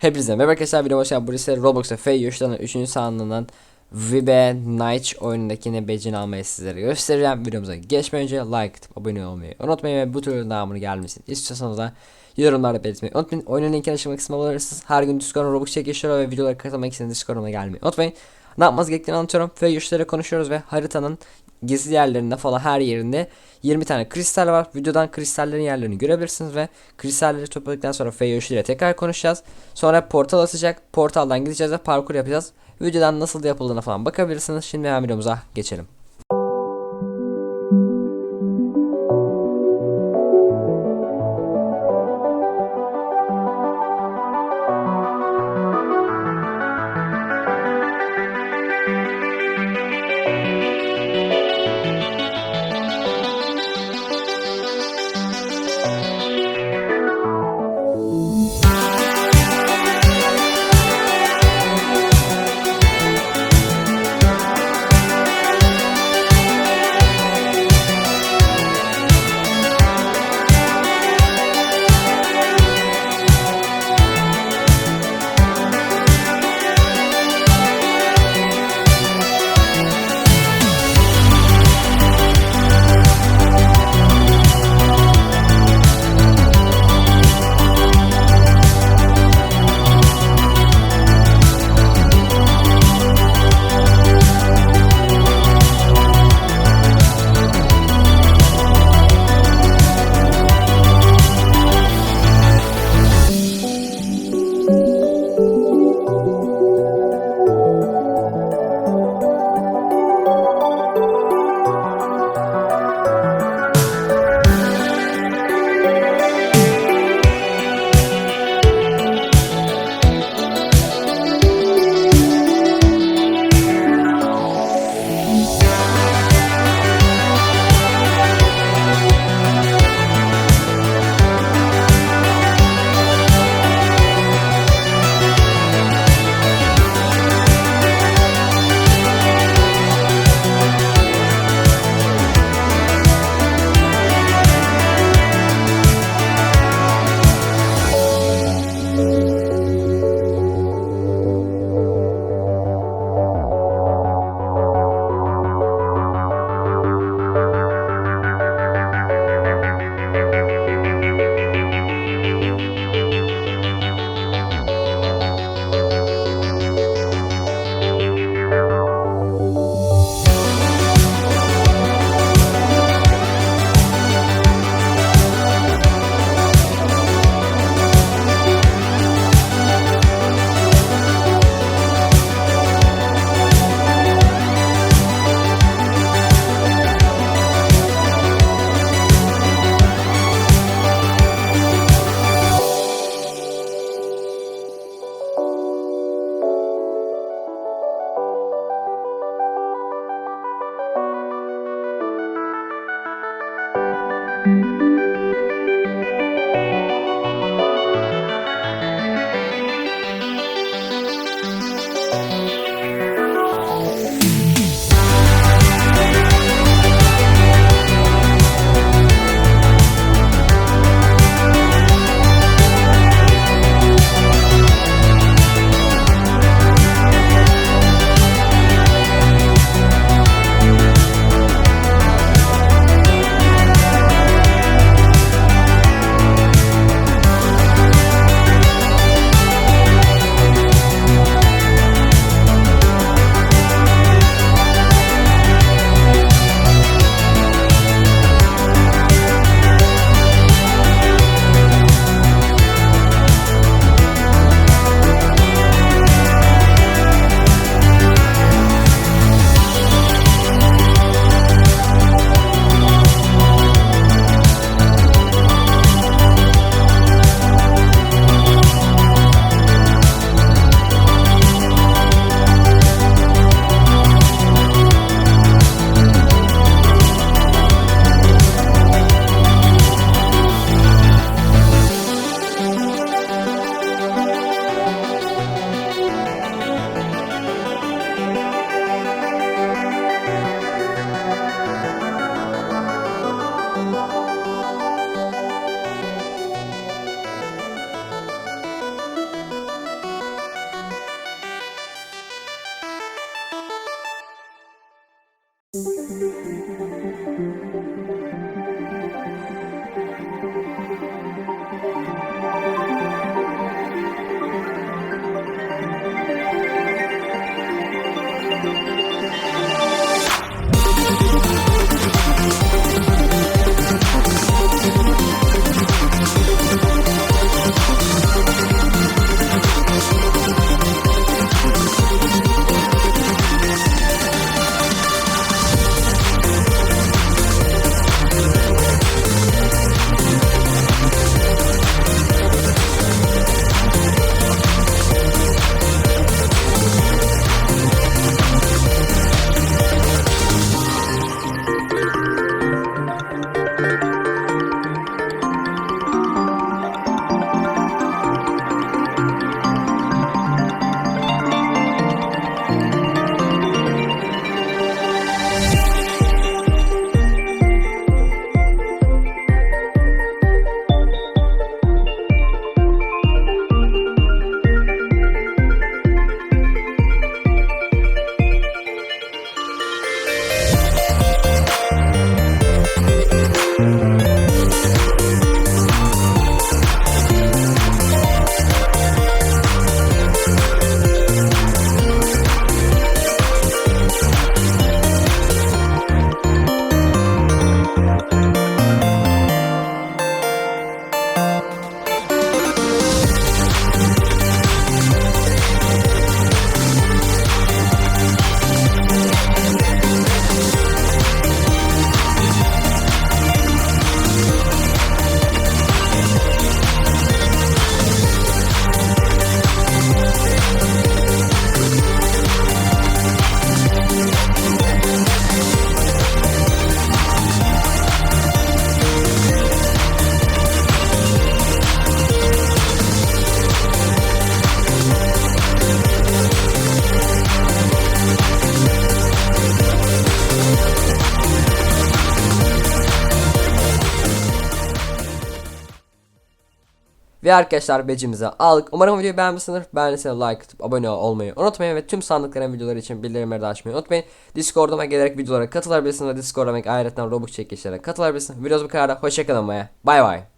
Hepinize merhaba arkadaşlar videoma hoş geldiniz. Burası Roblox'ta F3'ten 3. sandığından Vibe Night oyunundaki becini almayı sizlere göstereceğim. Videomuza geçmeden önce like abone olmayı unutmayın ve bu tür devamını gelmesini istiyorsanız da yorumlarda belirtmeyi unutmayın. Oyunun linkini açıklama kısmına bulabilirsiniz. Her gün Discord Roblox çekişleri ve videolara katılmak için Discord'uma gelmeyi unutmayın. Ne yapmanız gerektiğini anlatıyorum. F3'lere konuşuyoruz ve haritanın gizli yerlerinde falan her yerinde 20 tane kristal var. Videodan kristallerin yerlerini görebilirsiniz ve kristalleri topladıktan sonra F3 ile tekrar konuşacağız. Sonra portal açacak. Portaldan gideceğiz ve parkur yapacağız. Videodan nasıl yapıldığına falan bakabilirsiniz. Şimdi hemen videomuza geçelim. Música Ve arkadaşlar becimizi aldık. Umarım videoyu beğenmişsinizdir. Beğendiyseniz like atıp abone olmayı unutmayın. Ve tüm sandıkların videoları için bildirimleri de açmayı unutmayın. Discord'uma gelerek videolara katılabilirsiniz. Ve Discord'uma ayrıca Robux çekişlere katılabilirsiniz. Videomuz bu kadar. Hoşçakalın. Bay bay.